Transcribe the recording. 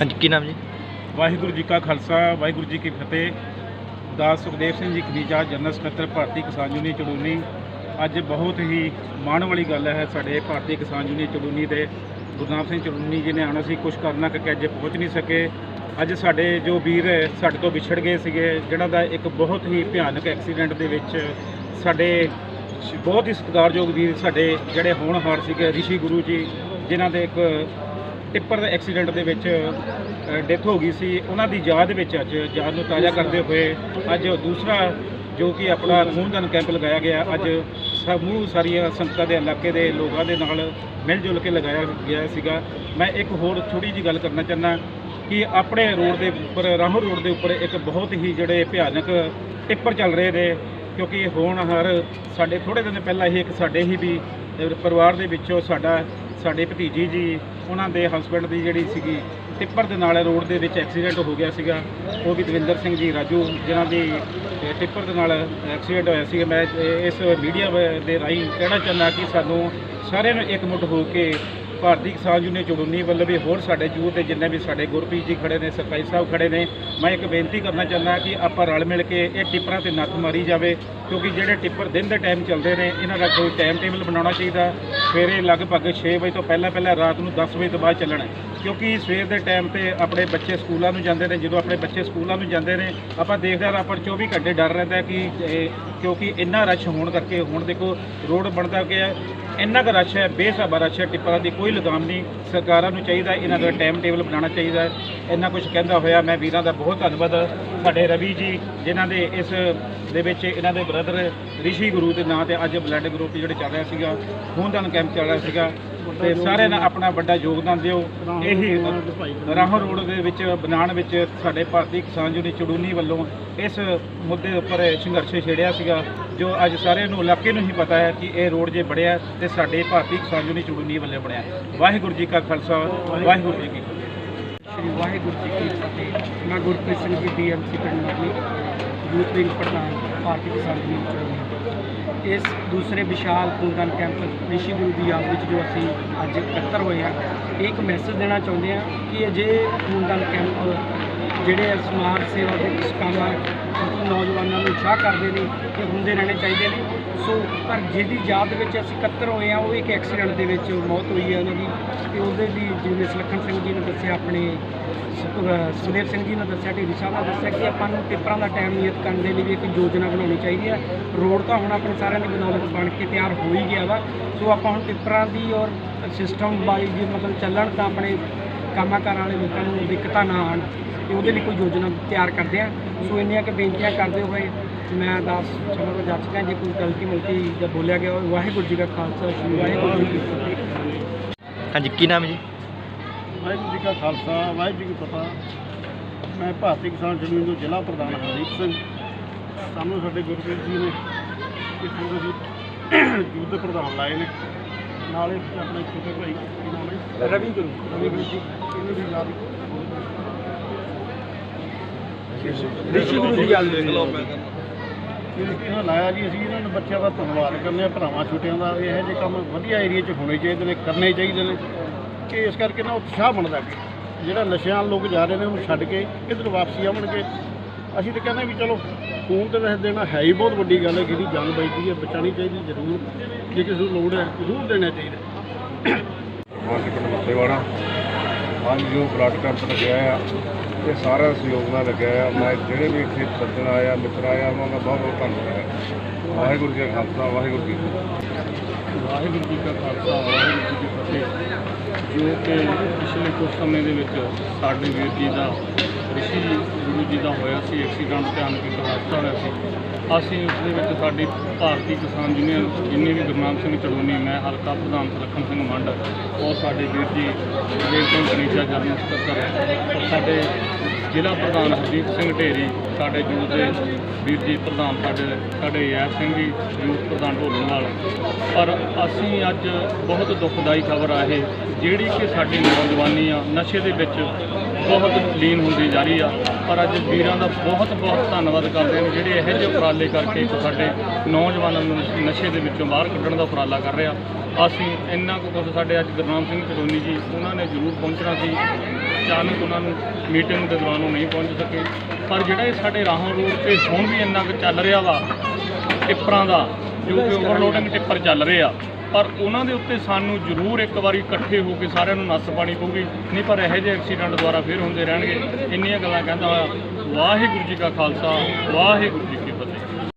ਹਾਂਜੀ, ਕੀ ਨਾਮ ਜੀ? ਵਾਹਿਗੁਰੂ ਜੀ ਕਾ ਖਾਲਸਾ, ਵਾਹਿਗੁਰੂ ਜੀ ਕੀ ਫਤਿਹ। ਦਾਸ ਸੁਖਦੇਵ ਸਿੰਘ ਜੀ ਕਨੀਜਾ ਜਨਰਲ ਸਕੱਤਰ ਭਾਰਤੀ ਕਿਸਾਨ ਯੂਨੀਅਨ ਚੜੂਨੀ। ਅੱਜ ਬਹੁਤ ਹੀ ਮਾਣ ਵਾਲੀ ਗੱਲ ਹੈ ਸਾਡੇ ਭਾਰਤੀ ਕਿਸਾਨ ਯੂਨੀਅਨ ਚੜੂਨੀ ਦੇ। ਗੁਰਨਾਮ ਸਿੰਘ ਚੜੂਨੀ ਜੀ ਨੇ ਆਉਣਾ ਸੀ ਕੁਝ ਕਰਨਾ ਕਿ ਅੱਜ ਪਹੁੰਚ ਨਹੀਂ ਸਕੇ। ਅੱਜ ਸਾਡੇ ਜੋ ਵੀਰ ਸਾਡੇ ਤੋਂ ਵਿਛੜ ਗਏ ਸੀਗੇ ਜਿਹਨਾਂ ਦਾ ਇੱਕ ਬਹੁਤ ਹੀ ਭਿਆਨਕ ਐਕਸੀਡੈਂਟ ਦੇ ਵਿੱਚ ਸਾਡੇ ਬਹੁਤ ਹੀ ਸਤਿਕਾਰਯੋਗ ਵੀਰ ਸਾਡੇ ਜਿਹੜੇ ਹੋਣਹਾਰ ਸੀਗੇ, ਰਿਸ਼ੀ ਗੁਰੂ ਜੀ, ਜਿਨ੍ਹਾਂ ਦੇ ਇੱਕ ਟਿੱਪਰ ਦੇ ਐਕਸੀਡੈਂਟ ਦੇ ਵਿੱਚ ਡੈਥ ਹੋ ਗਈ ਸੀ। ਉਹਨਾਂ ਦੀ ਯਾਦ ਵਿੱਚ ਅੱਜ ਯਾਦ ਨੂੰ ਤਾਜ਼ਾ ਕਰਦੇ ਹੋਏ ਅੱਜ ਦੂਸਰਾ ਜੋ ਕਿ ਆਪਣਾ ਖੂਨਦਾਨ ਕੈਂਪ ਲਗਾਇਆ ਗਿਆ। ਅੱਜ ਸਮੂਹ ਸਾਰੀਆਂ ਸੰਗਤਾਂ ਦੇ ਇਲਾਕੇ ਦੇ ਲੋਕਾਂ ਦੇ ਨਾਲ ਮਿਲ ਜੁਲ ਕੇ ਲਗਾਇਆ ਗਿਆ ਸੀਗਾ। ਮੈਂ ਇੱਕ ਹੋਰ ਥੋੜੀ ਜੀ ਗੱਲ ਕਰਨਾ ਚਾਹੁੰਦਾ ਕਿ ਆਪਣੇ ਰੋਡ ਦੇ ਉੱਪਰ, ਰਾਹੋਂ ਰੋਡ ਦੇ ਉੱਪਰ ਇੱਕ ਬਹੁਤ ਹੀ ਜਿਹੜੇ ਭਿਆਨਕ ਟਿੱਪਰ ਚੱਲ ਰਹੇ ਨੇ, ਕਿਉਂਕਿ ਹੁਣ ਹਰ ਸਾਡੇ ਥੋੜੇ ਦਿਨ ਪਹਿਲਾਂ ਹੀ ਇੱਕ ਸਾਡੇ ਹੀ ਵੀ ਪਰਿਵਾਰ ਦੇ ਵਿੱਚੋਂ ਸਾਡਾ, ਸਾਡੇ ਭਤੀਜੀ ਜੀ ਉਹਨਾਂ ਦੇ ਹਸਬੰਡ ਦੀ ਜਿਹੜੀ ਸੀਗੀ ਟਿੱਪਰ ਦੇ ਨਾਲ ਰੋਡ ਦੇ ਵਿੱਚ ਐਕਸੀਡੈਂਟ ਹੋ ਗਿਆ ਸੀਗਾ। ਉਹ ਵੀ ਦਵਿੰਦਰ ਸਿੰਘ ਜੀ, ਰਾਜੂ, ਜਿਨ੍ਹਾਂ ਦੀ ਟਿੱਪਰ ਦੇ ਨਾਲ ਐਕਸੀਡੈਂਟ ਹੋਇਆ ਸੀ ਮੈਂ ਇਸ ਮੀਡੀਆ ਦੇ ਰਾਹੀਂ ਕਹਿਣਾ ਚਾਹੁੰਦਾ ਕਿ ਸਾਨੂੰ ਸਾਰਿਆਂ ਨੂੰ ਇਕਮੁੱਠ ਹੋ ਕੇ ਭਾਰਤੀ ਕਿਸਾਨ ਯੂਨੀਅਨ ਚੜੂਨੀ ਵੱਲੋਂ ਵੀ ਹੋਰ ਸਾਡੇ ਯੂਥ ਦੇ ਜਿੰਨੇ ਵੀ ਸਾਡੇ ਗੁਰਪ੍ਰੀਤ ਜੀ ਖੜੇ ਨੇ, ਸਰਪੰਚ ਸਾਹਿਬ ਖੜੇ ਨੇ, ਮੈਂ ਇੱਕ ਬੇਨਤੀ ਕਰਨਾ ਚਾਹੁੰਦਾ ਕਿ ਆਪਾਂ ਰਲ ਮਿਲ ਕੇ ਇਹ ਟਿੱਪਰਾਂ ਤੇ ਨੱਥ ਮਾਰੀ ਜਾਵੇ, ਕਿਉਂਕਿ ਜਿਹੜੇ ਟਿੱਪਰ ਦਿਨ ਦੇ ਟਾਈਮ ਚੱਲਦੇ ਨੇ, ਇਹਨਾਂ ਦਾ ਕੋਈ ਟਾਈਮ ਟੇਬਲ ਬਣਾਉਣਾ ਚਾਹੀਦਾ। ਸਵੇਰੇ ਲਗਭਗ 6 ਵਜੇ ਤੋਂ ਪਹਿਲਾਂ ਪਹਿਲਾਂ ਰਾਤ ਨੂੰ 10 ਵਜੇ ਤੋਂ ਬਾਅਦ ਚੱਲਣਾ ਕਿਉਂਕਿ ਸਵੇਰ ਦੇ ਟਾਈਮ ਤੇ ਆਪਣੇ ਬੱਚੇ ਸਕੂਲਾਂ ਨੂੰ ਜਾਂਦੇ ਨੇ, ਜਦੋਂ ਆਪਣੇ ਬੱਚੇ ਸਕੂਲਾਂ ਨੂੰ ਜਾਂਦੇ ਨੇ, ਆਪਾਂ ਦੇਖਦੇ ਹਾਂ ਆਪਾਂ 24 ਘੰਟੇ ਡਰ ਰਹਿੰਦਾ ਕਿ ਕਿਉਂਕਿ ਇੰਨਾ ਰਸ਼ ਹੋਣ ਕਰਕੇ, ਹੁਣ ਦੇਖੋ ਰੋਡ ਬਣਦਾ ਗਿਆ ਇੰਨਾ ਕੁ ਰਸ਼ ਹੈ ਬੇਸਾਬਾ ਰਸ਼ ਹੈ ਟਿੱਪਰਾਂ ਦੀ ਕੋਈ ਲਗਾਮ ਨਹੀਂ। ਸਰਕਾਰਾਂ ਨੂੰ ਚਾਹੀਦਾ ਇਹਨਾਂ ਦਾ ਟਾਈਮ ਟੇਬਲ ਬਣਾਉਣਾ ਚਾਹੀਦਾ। ਇੰਨਾ ਕੁਝ ਕਹਿੰਦਾ ਹੋਇਆ ਮੈਂ ਵੀਰਾਂ ਦਾ ਬਹੁਤ ਧੰਨਵਾਦ। ਸਾਡੇ ਰਵੀ ਜੀ ਜਿਨ੍ਹਾਂ ਦੇ ਇਸ ਦੇ ਵਿੱਚ ਇਹਨਾਂ ਦੇ ਬ੍ਰਦਰ ਰਿਸ਼ੀ ਗੁਰੂ ਦੇ ਨਾਂ ਤੇ ਅੱਜ ਬਲੱਡ ਗਰੁੱਪ ਜਿਹੜੇ ਚੱਲ ਰਿਹਾ ਸੀਗਾ ਖੂਨਦਾਨ ਕੈਂਪ ਚੱਲ ਰਿਹਾ ਸੀਗਾ। ਤੇ ਸਾਰਿਆਂ ਨਾਲ ਆਪਣਾ ਵੱਡਾ ਯੋਗਦਾਨ ਦਿਓ। ਇਹੀ ਰਾਹੋਂ ਰੋਡ ਦੇ ਵਿੱਚ, ਬਣਾਉਣ ਵਿੱਚ ਸਾਡੇ ਭਾਰਤੀ ਕਿਸਾਨ ਯੂਨੀਅਨ ਚੜੂਨੀ ਵੱਲੋਂ ਇਸ ਮੁੱਦੇ ਉੱਪਰ ਸੰਘਰਸ਼ ਛੇੜਿਆ ਸੀਗਾ, ਜੋ ਅੱਜ ਸਾਰਿਆਂ ਨੂੰ, ਇਲਾਕੇ ਨੂੰ ਹੀ ਪਤਾ ਹੈ ਕਿ ਇਹ ਰੋਡ ਜੇ ਬਣਿਆ ਤੇ ਸਾਡੇ ਭਾਰਤੀ ਕਿਸਾਨ ਯੂਨੀਅਨ ਚੜੂਨੀ ਵੱਲੋਂ ਬਣਿਆ। ਵਾਹਿਗੁਰੂ ਜੀ ਕਾ ਖਾਲਸਾ, ਵਾਹਿਗੁਰੂ ਜੀ ਕੀ ਫਤਿਹ। ਸ਼੍ਰੀ ਵਾਹਿਗੁਰੂ ਜੀ ਕੀ ਫਤਿਹ। ਮੈਂ ਗੁਰਪ੍ਰੀਤ ਸਿੰਘ ਜੀ ਡੀਐਮਸੀ ਪਿੰਡ ਮਾਲੀ, ਯੂਥ ਵਿੰਗ ਪ੍ਰਧਾਨ, ਭਾਰਤੀ ਕਿਸਾਨ ਯੂਨੀਅਨ ਇਸ ਦੂਸਰੇ ਵਿਸ਼ਾਲ ਖੂਨਦਾਨ ਕੈਂਪ ਰਿਸ਼ੀ ਗੁਰੂ ਦੀ ਯਾਦ ਵਿੱਚ ਜੋ ਅਸੀਂ ਅੱਜ ਇਕੱਤਰ ਹੋਏ ਹਾਂ, ਇਹ ਇੱਕ ਮੈਸੇਜ ਦੇਣਾ ਚਾਹੁੰਦੇ ਹਾਂ ਕਿ ਅਜੇ ਖੂਨਦਾਨ ਕੈਂਪ ਜਿਹੜੇ ਸਮਾਜ ਸੇਵਾ ਦੇ ਕੁਝ ਕੰਮ ਆ ਮਤਲਬ ਨੌਜਵਾਨਾਂ ਨੂੰ ਉਤਸ਼ਾਹ ਕਰਦੇ ਨੇ ਕਿ ਹੁੰਦੇ ਰਹਿਣੇ ਚਾਹੀਦੇ ਨੇ। ਸੋ ਪਰ ਜਿਹਦੀ ਯਾਦ ਵਿੱਚ ਅਸੀਂ ਇਕੱਤਰ ਹੋਏ ਆ ਉਹ ਇੱਕ ਐਕਸੀਡੈਂਟ ਦੇ ਵਿੱਚ ਮੌਤ ਹੋਈ ਹੈ ਉਹਨਾਂ ਦੀ। ਤੇ ਉਹਦੇ ਲਈ ਜਿਵੇਂ ਸੁਲੱਖਣ ਸਿੰਘ ਜੀ ਨੇ ਦੱਸਿਆ, ਆਪਣੇ ਸੁ- ਸੁਖਦੇਵ ਸਿੰਘ ਜੀ ਨੇ ਦੱਸਿਆ ਢੇਰੀ ਸਾਹਿਬ ਨੇ ਦੱਸਿਆ ਕਿ ਆਪਾਂ ਨੂੰ ਪੇਪਰਾਂ ਦਾ ਟਾਈਮ ਨਿਯਤ ਕਰਨ ਦੇ ਲਈ ਵੀ ਇੱਕ ਯੋਜਨਾ ਬਣਾਉਣੀ ਚਾਹੀਦੀ ਹੈ। ਰੋਡ ਤਾਂ ਹੁਣ ਆਪਣੇ ਸਾਰਿਆਂ ਦੀ ਬਦੌਲਤ ਬਣ ਕੇ ਤਿਆਰ ਹੋ ਹੀ ਗਿਆ ਵਾ। ਸੋ ਆਪਾਂ ਹੁਣ ਪੇਪਰਾਂ ਦੀ ਔਰ ਸਿਸਟਮ ਬਾਈ ਜੇ ਮਤਲਬ ਚੱਲਣ ਤਾਂ ਆਪਣੇ ਕੰਮਾਂ ਕਾਰਾਂ ਵਾਲੇ ਲੋਕਾਂ ਨੂੰ ਦਿੱਕਤਾਂ ਨਾ ਆਉਣ, ਤੇ ਉਹਦੇ ਲਈ ਕੋਈ ਯੋਜਨਾ ਤਿਆਰ ਕਰਦੇ ਆ ਸੋ ਇੰਨੀਆਂ ਕਿ ਬੇਨਤੀਆਂ ਕਰਦੇ ਹੋਏ ਮੈਂ ਦਾਸ ਤੋਂ ਜੱਜ ਗਿਆ ਜੇ ਕੋਈ ਗਲਤੀ ਮਿਲਤੀ ਜਾਂ ਬੋਲਿਆ ਗਿਆ ਹੋਵੇ ਵਾਹਿਗੁਰੂ ਜੀ ਕਾ ਖਾਲਸਾ ਸ੍ਰੀ ਵਾਹਿਗੁਰੂ ਜੀ ਕੀ ਫਤਿਹ। ਹਾਂਜੀ ਕੀ ਨਾਮ ਜੀ? ਵਾਹਿਗੁਰੂ ਜੀ ਕਾ ਖਾਲਸਾ ਵਾਹਿਗੁਰੂ ਜੀ ਕੀ ਫਤਿਹ। ਮੈਂ ਭਾਰਤੀ ਕਿਸਾਨ ਯੂਨੀਅਨ ਤੋਂ ਜ਼ਿਲ੍ਹਾ ਪ੍ਰਧਾਨ ਹਰਦੀਪ ਸਿੰਘ। ਸਾਨੂੰ ਸਾਡੇ ਗੁਰਪ੍ਰੀਤ ਜੀ ਨੇ ਇਸ ਨੂੰ ਅਸੀਂ ਯੂਥ ਦੇ ਪ੍ਰਧਾਨ ਲਾਏ ਨੇ। ਨਾਲੇ ਆਪਣੇ ਛੋਟੇ ਭਾਈ ਕੀ ਨਾਮ ਹੈ ਰਵੀ ਗੁਰੂ। ਰਵੀ ਗੁਰੂ ਜੀ ਇਹਨੂੰ ਵੀ ਯਾਦ ਰਿਸ਼ੀ ਗੁਰੂ ਦੀ ਯਾਦ ਵਿੱਚ ਇਹਨਾਂ ਲਾਇਆ ਜੀ? ਅਸੀਂ ਇਹਨਾਂ ਨੂੰ ਬੱਚਿਆਂ ਦਾ ਧੰਨਵਾਦ ਕਰਨੇ ਆ, ਭਰਾਵਾਂ ਛੋਟਿਆਂ ਦਾ। ਇਹੋ ਜਿਹੇ ਕੰਮ ਵਧੀਆ ਏਰੀਆ 'ਚ ਹੋਣੇ ਚਾਹੀਦੇ ਨੇ, ਕਰਨੇ ਚਾਹੀਦੇ ਨੇ। ਕਿ ਇਸ ਕਰਕੇ ਨਾ ਉਤਸ਼ਾਹ ਬਣਦਾ ਕਿ ਜਿਹੜਾ ਨਸ਼ਿਆਂ ਵੱਲ ਲੋਕ ਜਾ ਰਹੇ ਨੇ, ਉਹਨੂੰ ਛੱਡ ਕੇ ਇੱਧਰ ਵਾਪਸੀ ਆਉਣਗੇ। ਅਸੀਂ ਤਾਂ ਕਹਿੰਦੇ ਵੀ ਚਲੋ, ਖੂਨ ਤੇ ਵੈਸੇ ਦੇਣਾ ਹੈ ਹੀ ਬਹੁਤ ਵੱਡੀ ਗੱਲ ਹੈ, ਜਿਹਦੀ ਜਾਨ ਬਚਦੀ ਹੈ, ਬਚਾਉਣੀ ਚਾਹੀਦੀ ਜ਼ਰੂਰ। ਜੇ ਕਿਸੇ ਨੂੰ ਲੋੜ ਹੈ, ਜ਼ਰੂਰ ਦੇਣਾ ਚਾਹੀਦਾ ਮਾਰਕੀਟ ਪਿੰਡ ਅੱਜ ਜੋ ਬਲੱਡ ਕੈਂਪ ਲੱਗਿਆ ਆ। ਇਹ ਸਾਰਾ ਸਹਿਯੋਗ ਨਾਲ ਲੱਗਿਆ ਆ। ਮੈਂ ਜਿਹੜੇ ਵੀ ਇੱਥੇ ਸੱਜਣ ਆਇਆ ਮਿੱਤਰ ਆਇਆ ਉਹਨਾਂ ਦਾ ਬਹੁਤ ਬਹੁਤ ਧੰਨਵਾਦ ਹੈ। ਵਾਹਿਗੁਰੂ ਜੀ ਕਾ ਖਾਲਸਾ, ਵਾਹਿਗੁਰੂ ਜੀ ਕੀ ਫਤਿਹ। ਵਾਹਿਗੁਰੂ ਜੀ ਕਾ ਖਾਲਸਾ, ਵਾਹਿਗੁਰੂ ਜੀ ਕੀ ਫਤਿਹ। ਜੋ ਕਿ ਪਿਛਲੇ ਕੁਝ ਸਮੇਂ ਦੇ ਵਿੱਚ ਸਾਡੇ ਵੀਰ ਜੀ ਦਾ ਰਿਸ਼ੀ ਗੁਰੂ ਜੀ ਦਾ ਹੋਇਆ ਸੀ ਐਕਸੀਡੈਂਟ ਧਿਆਨ ਕੀ ਹਾਦਸਾ ਹੋਇਆ ਸੀ। ਅਸੀਂ ਉਸ ਦੇ ਵਿੱਚ ਸਾਡੀ ਭਾਰਤੀ ਕਿਸਾਨ ਯੂਨੀਅਨ, ਜਿੰਨੀ ਵੀ ਗੁਰਨਾਮ ਸਿੰਘ ਚੜੂਨੀ, ਮੈਂ ਹਲਕਾ ਪ੍ਰਧਾਨ ਸੁਲੱਖਣ ਸਿੰਘ ਮੰਡ ਔਰ ਸਾਡੇ ਵੀਰ ਜੀ ਦੇਵ ਸਿੰਘ ਕਨੀਸ਼ਾ ਜਰਨਲ ਸਕੱਤਰ ਸਾਡੇ ਜ਼ਿਲ੍ਹਾ ਪ੍ਰਧਾਨ ਹਰਦੀਪ ਸਿੰਘ ਢੇਰੀ, ਸਾਡੇ ਯੂਥ ਦੇ ਵੀਰ ਜੀ ਪ੍ਰਧਾਨ ਸਾਡੇ ਸਾਡੇ ਯਾਰ ਸਿੰਘ ਜੀ, ਯੂਥ ਪ੍ਰਧਾਨ ਢੋਲਣਵਾਲ ਪਰ ਅਸੀਂ ਅੱਜ ਬਹੁਤ ਦੁਖਦਾਈ ਖਬਰ ਆ ਇਹ, ਜਿਹੜੀ ਕਿ ਸਾਡੀ ਨੌਜਵਾਨੀ ਆ, ਨਸ਼ੇ ਦੇ ਵਿੱਚ ਬਹੁਤ ਲੀਨ ਹੁੰਦੀ ਜਾ ਰਹੀ ਆ। ਪਰ ਅੱਜ ਵੀਰਾਂ ਦਾ ਬਹੁਤ ਬਹੁਤ ਧੰਨਵਾਦ ਕਰਦੇ ਹਾਂ ਜਿਹੜੇ ਇਹੋ ਜਿਹੇ ਉਪਰਾਲੇ ਕਰਕੇ ਸਾਡੇ ਨੌਜਵਾਨਾਂ ਨੂੰ ਨਸ਼- ਦੇ ਵਿੱਚੋਂ ਬਾਹਰ ਕੱਢਣ ਦਾ ਉਪਰਾਲਾ ਕਰ ਰਿਹਾ ਅਸੀਂ ਇੰਨਾ ਕੁ ਕੁਝ ਸਾਡੇ ਅੱਜ ਗੁਰਨਾਮ ਸਿੰਘ ਚੜੋਨੀ ਜੀ ਉਹਨਾਂ ਨੇ ਜ਼ਰੂਰ ਪਹੁੰਚਣਾ ਸੀ। ਅਚਾਨਕ ਉਹਨਾਂ ਨੂੰ ਮੀਟਿੰਗ ਦੇ ਦੌਰਾਨ ਉਹ ਨਹੀਂ ਪਹੁੰਚ ਸਕੇ। ਪਰ ਜਿਹੜਾ ਇਹ ਸਾਡੇ ਰਾਹੋਂ ਰੋਡ ਤੇ ਹੁਣ ਵੀ ਇੰਨਾ ਕੁ ਚੱਲ ਰਿਹਾ ਵਾ ਟਿੱਪਰਾਂ ਦਾ ਜੋ ਕਿ ਓਵਰਲੋਡਿੰਗ ਟਿੱਪਰ ਚੱਲ ਰਹੇ ਆ। ਪਰ ਉਹਨਾਂ ਦੇ ਉੱਤੇ ਸਾਨੂੰ ਜ਼ਰੂਰ ਇੱਕ ਵਾਰੀ ਇਕੱਠੇ ਹੋ ਕੇ ਸਾਰਿਆਂ ਨੂੰ ਨੱਸ ਪਾਣੀ ਪਊਗੀ। ਨਹੀਂ ਪਰ ਇਹੋ ਜਿਹੇ ਐਕਸੀਡੈਂਟ ਦੁਬਾਰਾ ਫਿਰ ਹੁੰਦੇ ਰਹਿਣਗੇ। ਇੰਨੀਆਂ ਗੱਲਾਂ ਕਹਿੰਦਾ ਹੋਇਆ, ਵਾਹਿਗੁਰੂ ਜੀ ਕਾ ਖਾਲਸਾ, ਵਾਹਿਗੁਰੂ ਜੀ ਕੀ ਫਤਿਹ।